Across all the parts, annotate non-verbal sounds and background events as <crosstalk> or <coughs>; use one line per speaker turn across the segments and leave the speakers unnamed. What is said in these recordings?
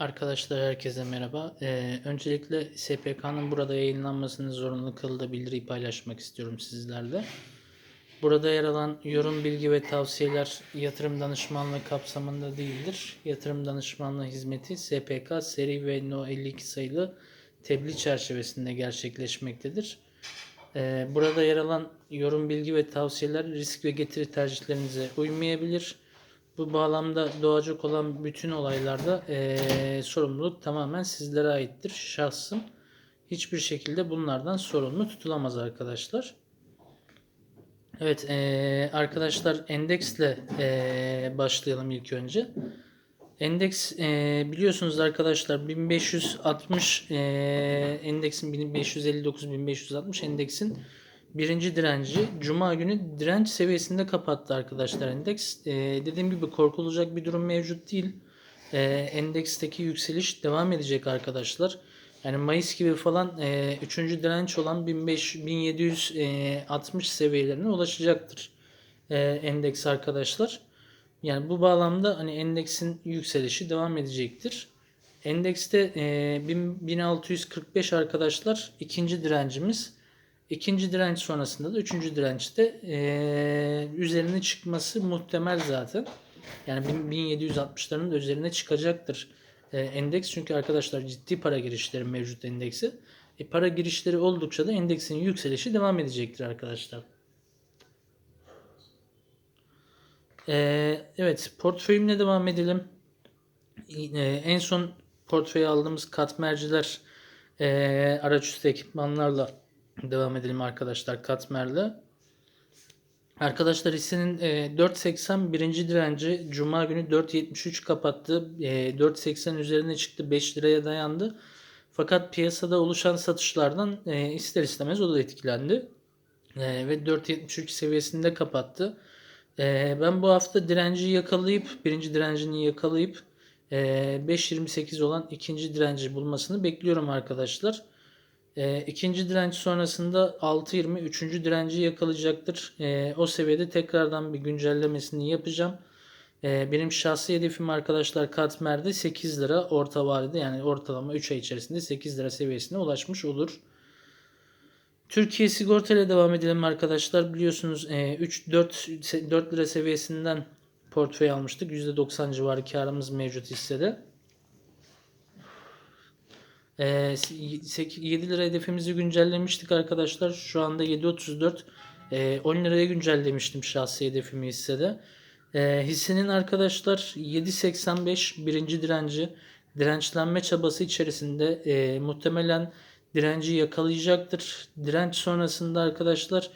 Arkadaşlar herkese merhaba. Ee, öncelikle SPK'nın burada yayınlanmasını zorunlu kıldığı bildiriyi paylaşmak istiyorum sizlerle. Burada yer alan yorum, bilgi ve tavsiyeler yatırım danışmanlığı kapsamında değildir. Yatırım danışmanlığı hizmeti SPK seri ve No 52 sayılı tebliğ çerçevesinde gerçekleşmektedir. Ee, burada yer alan yorum, bilgi ve tavsiyeler risk ve getiri tercihlerinize uymayabilir. Bu bağlamda doğacak olan bütün olaylarda eee, sorumluluk tamamen sizlere aittir. Şahsım hiçbir şekilde bunlardan sorumlu tutulamaz arkadaşlar. Evet eee, arkadaşlar endeksle eee, başlayalım ilk önce. Endeks eee, biliyorsunuz arkadaşlar 1560 eee, endeksin 1559-1560 endeksin birinci direnci Cuma günü direnç seviyesinde kapattı arkadaşlar endeks. Eee, dediğim gibi korkulacak bir durum mevcut değil. Eee, endeksteki yükseliş devam edecek arkadaşlar. Yani Mayıs gibi falan eee, üçüncü direnç olan 1500 1760 seviyelerine ulaşacaktır eee, endeks arkadaşlar. Yani bu bağlamda hani endeksin yükselişi devam edecektir. Endekste e, 1000 1645 arkadaşlar ikinci direncimiz. İkinci direnç sonrasında da üçüncü dirençte e, üzerine çıkması muhtemel zaten. Yani 1760'ların da üzerine çıkacaktır e, endeks. Çünkü arkadaşlar ciddi para girişleri mevcut endeksi. E, para girişleri oldukça da endeksin yükselişi devam edecektir arkadaşlar. Ee, evet portföyümle devam edelim. Ee, en son portföye aldığımız katmerciler e, araç üstü ekipmanlarla devam edelim arkadaşlar katmerle. Arkadaşlar hissenin e, 4.80 birinci direnci Cuma günü 4.73 kapattı. E, 4.80 üzerine çıktı 5 liraya dayandı. Fakat piyasada oluşan satışlardan e, ister istemez o da etkilendi. E, ve 4.73 seviyesinde kapattı. Ben bu hafta direnci yakalayıp birinci direncini yakalayıp e, 5.28 olan ikinci direnci bulmasını bekliyorum arkadaşlar. E, ikinci direnç sonrasında 6.20 üçüncü direnci yakalayacaktır. E, o seviyede tekrardan bir güncellemesini yapacağım. E, benim şahsi hedefim arkadaşlar Katmer'de 8 lira orta vadede yani ortalama 3 ay içerisinde 8 lira seviyesine ulaşmış olur. Türkiye sigorta ile devam edelim arkadaşlar. Biliyorsunuz 3 4 4 lira seviyesinden portföy almıştık. %90 civarı karımız mevcut hissede. E, 7 lira hedefimizi güncellemiştik arkadaşlar. Şu anda 7.34 e, 10 liraya güncellemiştim şahsi hedefimi hissede. E, hissenin arkadaşlar 7.85 birinci direnci dirençlenme çabası içerisinde e, muhtemelen direnci yakalayacaktır. Direnç sonrasında arkadaşlar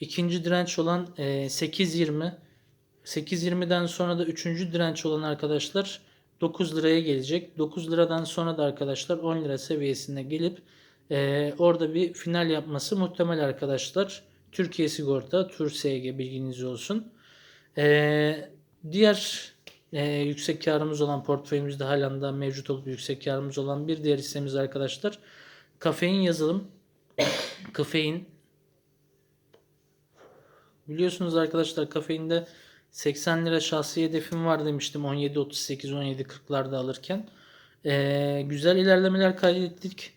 ikinci direnç olan e, 8.20 8.20'den sonra da üçüncü direnç olan arkadaşlar 9 liraya gelecek. 9 liradan sonra da arkadaşlar 10 lira seviyesine gelip e, orada bir final yapması muhtemel arkadaşlar. Türkiye Sigorta, TÜRSG bilginiz olsun. E, diğer e, yüksek karımız olan portföyümüzde halen daha mevcut olup yüksek karımız olan bir diğer hissemiz arkadaşlar. Kafein yazılım. <coughs> Kafein. Biliyorsunuz arkadaşlar kafeinde 80 lira şahsi hedefim var demiştim 17.38 17.40'larda alırken. Ee, güzel ilerlemeler kaydettik.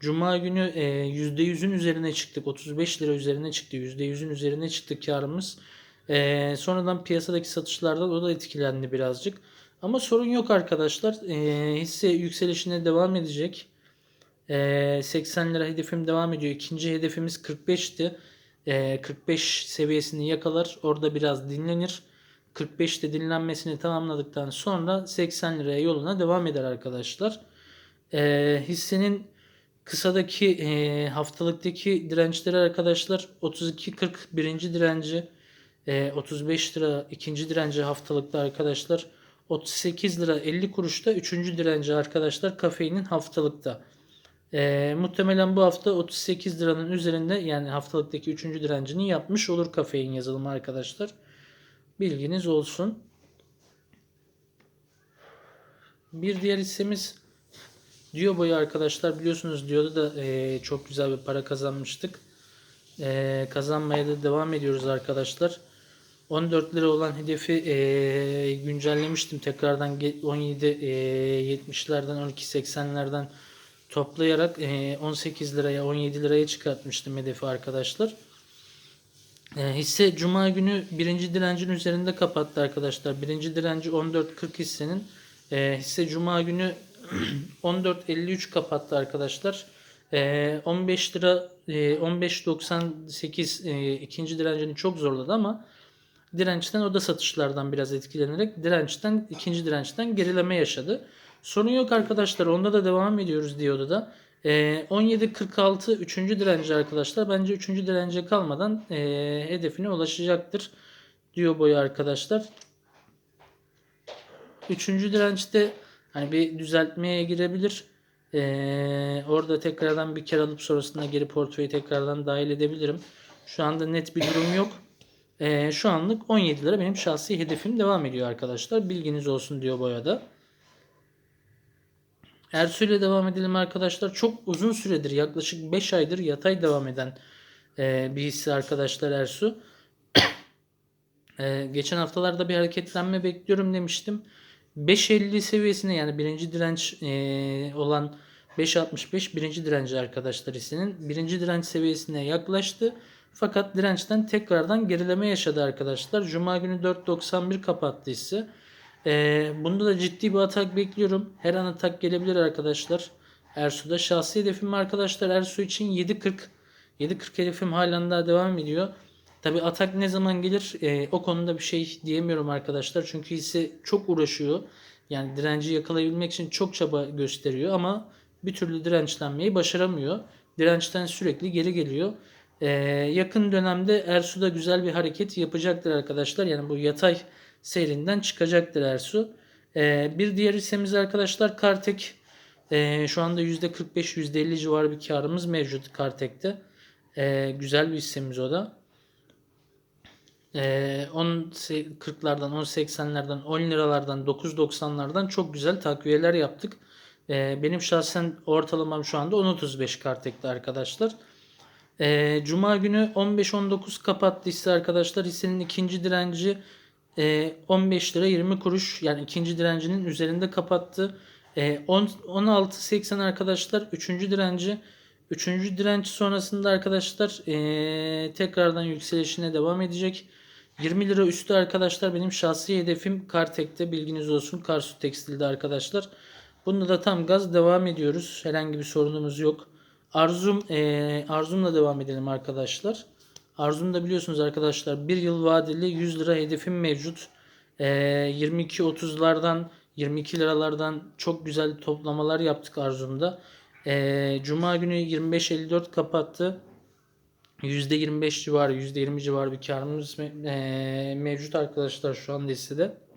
Cuma günü e, %100'ün üzerine çıktık. 35 lira üzerine çıktı. %100'ün üzerine çıktı karımız. E, sonradan piyasadaki satışlardan o da etkilendi birazcık. Ama sorun yok arkadaşlar. E, hisse yükselişine devam edecek. 80 lira hedefim devam ediyor. İkinci hedefimiz 45'ti. 45 seviyesini yakalar. Orada biraz dinlenir. 45'te dinlenmesini tamamladıktan sonra 80 liraya yoluna devam eder arkadaşlar. hissenin kısadaki haftalıktaki dirençleri arkadaşlar 32.40 birinci direnci 35 lira ikinci direnci haftalıkta arkadaşlar 38 lira 50 kuruşta üçüncü direnci arkadaşlar kafeinin haftalıkta. E, muhtemelen bu hafta 38 liranın üzerinde yani haftalıktaki 3. direncini yapmış olur kafein yazılımı arkadaşlar. Bilginiz olsun. Bir diğer hissemiz Diyobo'yu arkadaşlar biliyorsunuz Diyo'da da e, çok güzel bir para kazanmıştık. E, kazanmaya da devam ediyoruz arkadaşlar. 14 lira olan hedefi e, güncellemiştim. Tekrardan ge- 17 e, 70'lerden 12 80'lerden toplayarak e, 18 liraya 17 liraya çıkartmıştım hedefi arkadaşlar. E, hisse Cuma günü birinci direncin üzerinde kapattı arkadaşlar. Birinci direnci 14.40 hissenin. E, hisse Cuma günü <clears throat> 14.53 kapattı arkadaşlar. E, 15 lira e, 15.98 e, ikinci direncini çok zorladı ama dirençten o da satışlardan biraz etkilenerek dirençten ikinci dirençten gerileme yaşadı. Sorun yok arkadaşlar. Onda da devam ediyoruz diyordu da. Ee, 17.46 üçüncü direnci arkadaşlar. Bence üçüncü dirence kalmadan ee, hedefine ulaşacaktır diyor boyu arkadaşlar. Üçüncü dirençte hani bir düzeltmeye girebilir. Ee, orada tekrardan bir kar alıp sonrasında geri portföyü tekrardan dahil edebilirim. Şu anda net bir durum yok. Ee, şu anlık 17 lira benim şahsi hedefim devam ediyor arkadaşlar. Bilginiz olsun diyor boyada. Ersu ile devam edelim arkadaşlar. Çok uzun süredir yaklaşık 5 aydır yatay devam eden e, bir hisse arkadaşlar Ersu. <coughs> e, geçen haftalarda bir hareketlenme bekliyorum demiştim. 5.50 seviyesine yani birinci direnç e, olan 5.65 birinci direnci arkadaşlar hissenin. Birinci direnç seviyesine yaklaştı. Fakat dirençten tekrardan gerileme yaşadı arkadaşlar. Cuma günü 4.91 kapattı hisse. Ee, bunda da ciddi bir atak bekliyorum. Her an atak gelebilir arkadaşlar. Ersu'da şahsi hedefim arkadaşlar Ersu için 7.40. 7.40 hedefim halen daha devam ediyor. Tabi atak ne zaman gelir Ee, o konuda bir şey diyemiyorum arkadaşlar. Çünkü hisse çok uğraşıyor. Yani direnci yakalayabilmek için çok çaba gösteriyor ama bir türlü dirençlenmeyi başaramıyor. Dirençten sürekli geri geliyor. Ee, yakın dönemde Ersu'da güzel bir hareket yapacaktır arkadaşlar. Yani bu yatay serinden çıkacaktır Ersu. Ee, bir diğer hissemiz arkadaşlar Kartek. Ee, şu anda %45 %50 civarı bir karımız mevcut Kartek'te. Ee, güzel bir hissemiz o da. Ee, 10 40'lardan 10 80'lerden 10 liralardan 9.90'lardan çok güzel takviyeler yaptık. Ee, benim şahsen ortalamam şu anda 10.35 Kartek'te arkadaşlar. Ee, Cuma günü 15-19 kapattı hisse arkadaşlar. Hissenin ikinci direnci e, 15 lira 20 kuruş yani ikinci direncinin üzerinde kapattı. E, 10 16.80 arkadaşlar üçüncü direnci. Üçüncü direnç sonrasında arkadaşlar e, tekrardan yükselişine devam edecek. 20 lira üstü arkadaşlar benim şahsi hedefim Kartek'te bilginiz olsun. Karsu Tekstil'de arkadaşlar. Bunda da tam gaz devam ediyoruz. Herhangi bir sorunumuz yok. Arzum e, Arzum'la devam edelim arkadaşlar. Arzum'da biliyorsunuz arkadaşlar bir yıl vadeli 100 lira hedefim mevcut. E, 22-30'lardan 22 liralardan çok güzel toplamalar yaptık Arzum'da. E, Cuma günü 25.54 kapattı. %25 civarı, %20 civarı bir karımız e, mevcut arkadaşlar şu an listede.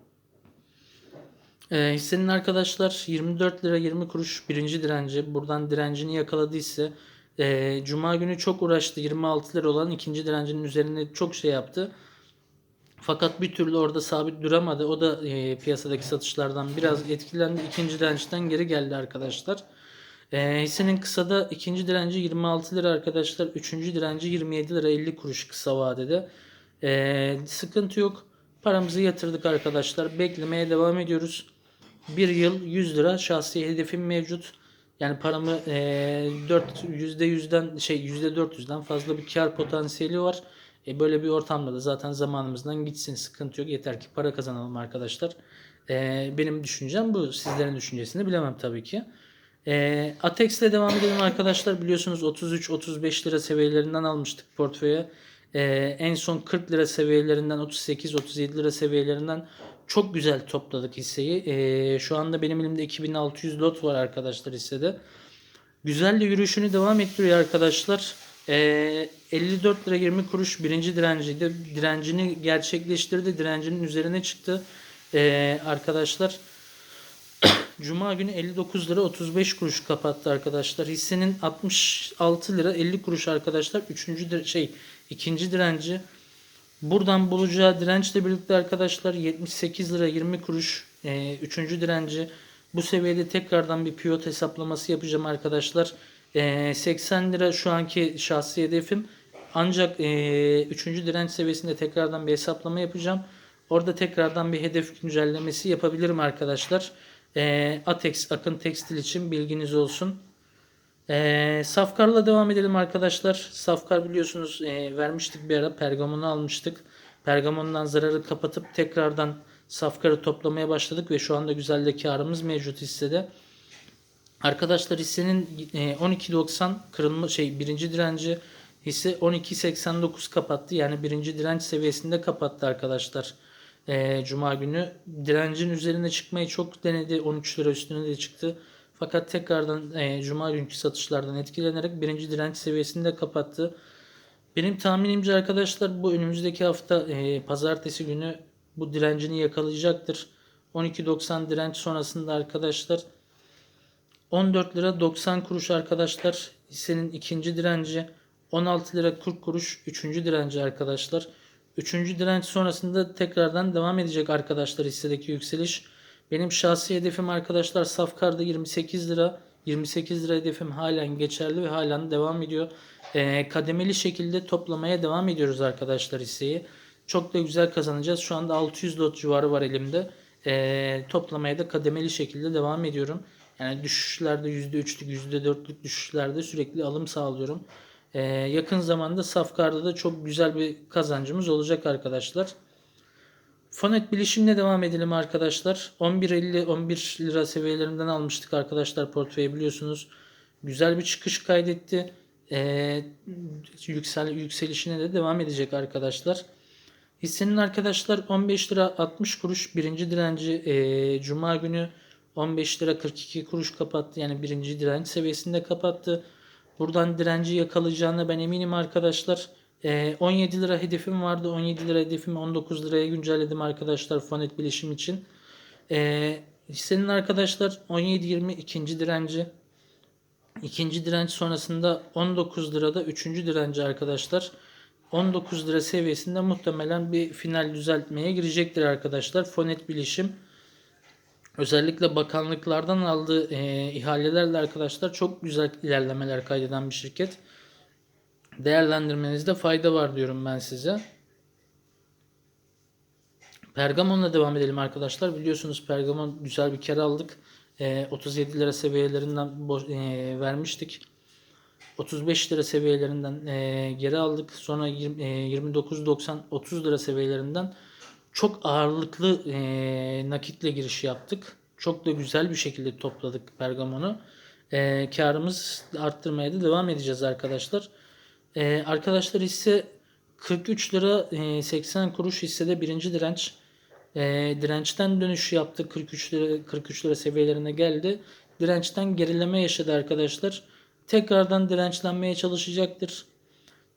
E, hissenin arkadaşlar 24 lira 20 kuruş birinci direnci. Buradan direncini yakaladıysa e, Cuma günü çok uğraştı. 26 lira olan ikinci direncinin üzerine çok şey yaptı. Fakat bir türlü orada sabit duramadı. O da e, piyasadaki satışlardan biraz etkilendi. İkinci dirençten geri geldi arkadaşlar. E, hissenin kısada ikinci direnci 26 lira arkadaşlar. Üçüncü direnci 27 lira 50 kuruş kısa vadede. E, sıkıntı yok. Paramızı yatırdık arkadaşlar. Beklemeye devam ediyoruz. Bir yıl 100 lira şahsi hedefim mevcut. Yani paramı e, 4 %100'den şey %400'den fazla bir kar potansiyeli var. E, böyle bir ortamda da zaten zamanımızdan gitsin sıkıntı yok. Yeter ki para kazanalım arkadaşlar. E, benim düşüncem bu. Sizlerin düşüncesini bilemem tabii ki. E, Atex ile devam edelim arkadaşlar. Biliyorsunuz 33-35 lira seviyelerinden almıştık portföye. E, en son 40 lira seviyelerinden 38-37 lira seviyelerinden çok güzel topladık hisseyi. E, şu anda benim elimde 2600 lot var arkadaşlar hissede. Güzel de yürüyüşünü devam ettiriyor arkadaşlar. Ee, 54 lira 20 kuruş birinci direnciydi. Direncini gerçekleştirdi. Direncinin üzerine çıktı. Ee, arkadaşlar <coughs> Cuma günü 59 lira 35 kuruş kapattı arkadaşlar. Hissenin 66 lira 50 kuruş arkadaşlar. Üçüncü şey ikinci direnci. Buradan bulacağı dirençle birlikte arkadaşlar 78 lira 20 kuruş e, üçüncü direnci. Bu seviyede tekrardan bir pivot hesaplaması yapacağım arkadaşlar. E, 80 lira şu anki şahsi hedefim. Ancak e, 3. direnç seviyesinde tekrardan bir hesaplama yapacağım. Orada tekrardan bir hedef güncellemesi yapabilirim arkadaşlar. E, Atex Akın Tekstil için bilginiz olsun. E, Safkar'la devam edelim arkadaşlar. Safkar biliyorsunuz e, vermiştik bir ara Pergamon'u almıştık. Pergamon'dan zararı kapatıp tekrardan Safkar'ı toplamaya başladık ve şu anda güzel de karımız mevcut hissede. Arkadaşlar hissenin e, 12.90 kırılma şey birinci direnci hisse 12.89 kapattı. Yani birinci direnç seviyesinde kapattı arkadaşlar. E, Cuma günü direncin üzerine çıkmayı çok denedi. 13 lira üstüne de çıktı. Fakat tekrardan e, Cuma günkü satışlardan etkilenerek birinci direnç seviyesinde kapattı. Benim tahminimce arkadaşlar bu önümüzdeki hafta e, pazartesi günü bu direncini yakalayacaktır. 12.90 direnç sonrasında arkadaşlar 14 lira 90 kuruş arkadaşlar hissenin ikinci direnci 16 lira 40 kuruş üçüncü direnci arkadaşlar. Üçüncü direnç sonrasında tekrardan devam edecek arkadaşlar hissedeki yükseliş. Benim şahsi hedefim arkadaşlar Safkar'da 28 lira. 28 lira hedefim halen geçerli ve halen devam ediyor. Ee, kademeli şekilde toplamaya devam ediyoruz arkadaşlar hisseyi. Çok da güzel kazanacağız. Şu anda 600 lot civarı var elimde. Ee, toplamaya da kademeli şekilde devam ediyorum. Yani düşüşlerde %3'lük %4'lük düşüşlerde sürekli alım sağlıyorum. Ee, yakın zamanda Safkar'da da çok güzel bir kazancımız olacak arkadaşlar. Fonet bilişimle devam edelim arkadaşlar. 11.50 11 lira seviyelerinden almıştık arkadaşlar portföyü biliyorsunuz. Güzel bir çıkış kaydetti. Ee, yüksel yükselişine de devam edecek arkadaşlar. Hissenin arkadaşlar 15 lira 60 kuruş birinci direnci e, Cuma günü 15 lira 42 kuruş kapattı. Yani birinci direnç seviyesinde kapattı. Buradan direnci yakalayacağına ben eminim arkadaşlar. E, 17 lira hedefim vardı. 17 lira hedefimi 19 liraya güncelledim arkadaşlar Fonet bilişim için. E, hissenin arkadaşlar 17-20 ikinci direnci. İkinci direnç sonrasında 19 lirada üçüncü direnci arkadaşlar. 19 lira seviyesinde muhtemelen bir final düzeltmeye girecektir arkadaşlar. Fonet bilişim özellikle bakanlıklardan aldığı e, ihalelerle arkadaşlar çok güzel ilerlemeler kaydeden bir şirket. Değerlendirmenizde fayda var diyorum ben size. Pergamon'la devam edelim arkadaşlar. Biliyorsunuz Pergamon güzel bir kere aldık. E, 37 lira seviyelerinden bo- e, vermiştik. 35 lira seviyelerinden e, geri aldık. Sonra 20, e, 29.90 30 lira seviyelerinden çok ağırlıklı e, nakitle giriş yaptık. Çok da güzel bir şekilde topladık Pergamon'u. E, karımız arttırmaya da devam edeceğiz arkadaşlar. E, arkadaşlar hisse 43 lira e, 80 kuruş hissede birinci direnç. E, dirençten dönüş yaptı. 43 lira 43 lira seviyelerine geldi. Dirençten gerileme yaşadı arkadaşlar. Tekrardan dirençlenmeye çalışacaktır.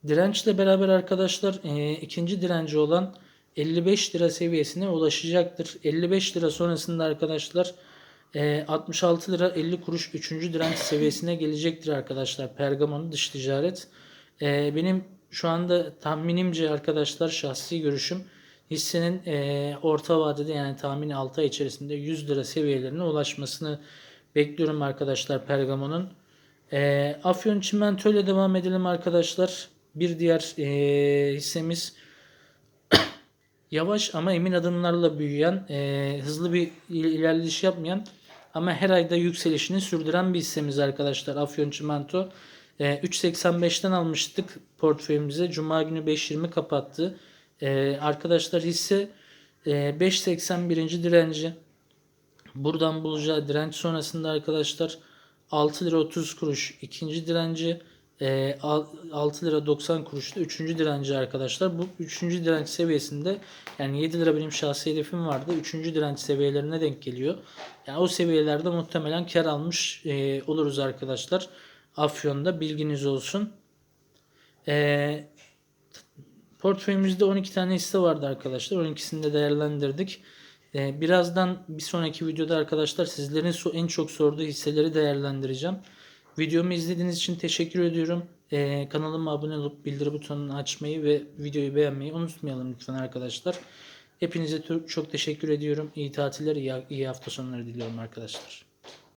Dirençle beraber arkadaşlar e, ikinci direnci olan 55 lira seviyesine ulaşacaktır. 55 lira sonrasında arkadaşlar e, 66 lira 50 kuruş 3. direnç seviyesine gelecektir arkadaşlar. Pergamon dış ticaret. E, benim şu anda tahminimce arkadaşlar şahsi görüşüm hissenin e, orta vadede yani tahmini 6 ay içerisinde 100 lira seviyelerine ulaşmasını bekliyorum arkadaşlar Pergamon'un. E, Afyon Çimento ile devam edelim arkadaşlar. Bir diğer e, hissemiz <clears throat> yavaş ama emin adımlarla büyüyen, e, hızlı bir il- ilerleyiş yapmayan ama her ayda yükselişini sürdüren bir hissemiz arkadaşlar Afyon Çimento. E, 3.85'ten almıştık portföyümüze. Cuma günü 5.20 kapattı. E, arkadaşlar hisse e, 5.81. direnci. Buradan bulacağı direnç sonrasında arkadaşlar 6 lira 30 kuruş ikinci direnci e, al- 6 lira 90 kuruş da üçüncü direnci arkadaşlar. Bu üçüncü direnç seviyesinde yani 7 lira benim şahsi hedefim vardı. Üçüncü direnç seviyelerine denk geliyor. Yani o seviyelerde muhtemelen kar almış e, oluruz arkadaşlar. Afyon'da bilginiz olsun. E, portföyümüzde 12 tane hisse vardı arkadaşlar. 12'sini de değerlendirdik. Ee, Birazdan bir sonraki videoda arkadaşlar sizlerin en çok sorduğu hisseleri değerlendireceğim. Videomu izlediğiniz için teşekkür ediyorum. Ee, kanalıma abone olup bildirim butonunu açmayı ve videoyu beğenmeyi unutmayalım lütfen arkadaşlar. Hepinize çok teşekkür ediyorum. İyi tatiller, iyi hafta sonları diliyorum arkadaşlar.